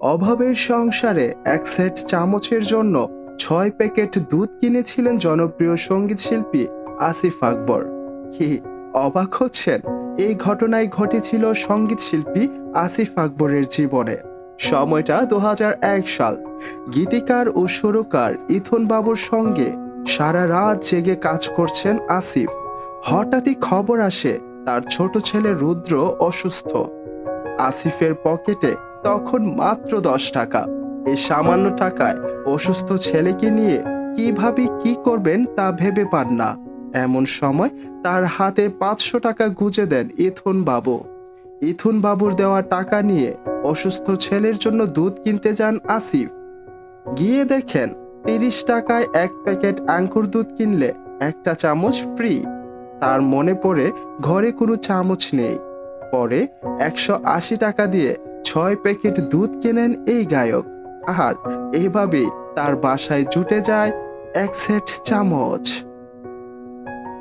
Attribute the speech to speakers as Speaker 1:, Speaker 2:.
Speaker 1: অভাবের সংসারে এক সেট চামচের জন্য ছয় প্যাকেট দুধ কিনেছিলেন জনপ্রিয় সংগীত শিল্পী আসিফ আকবর। কি অবাক হচ্ছেন। এই ঘটনায় ঘটেছিল সংগীত শিল্পী আসিফ আকবরের জীবনে। সময়টা দু হাজার এক সাল। গীতিকার ও সুরকার ইথন বাবুর সঙ্গে সারা রাত জেগে কাজ করছেন আসিফ। হঠাৎই খবর আসে, তার ছোট ছেলে রুদ্র অসুস্থ। আসিফের পকেটে তখন মাত্র দশ টাকা। এই সামান্য টাকায় অসুস্থ ছেলেকে নিয়ে কীভাবে কি করবেন তা ভেবে পান না। এমন সময় তার হাতে পাঁচশো টাকা গুজে দেন ইথুন বাবু ইথুন বাবুর দেওয়া টাকা নিয়ে অসুস্থ ছেলের জন্য দুধ কিনতে যান আসিফ। গিয়ে দেখেন তিরিশ টাকায় এক প্যাকেট আঙ্কুর দুধ কিনলে একটা চামচ ফ্রি। তার মনে পড়ে ঘরে কোনো চামচ নেই। পরে একশো আশি টাকা দিয়ে ছয় প্যাকেট দুধ কেনেন এই গায়ক। আর এভাবে তার বাসায় জুটে যায় এক সেট চামচ।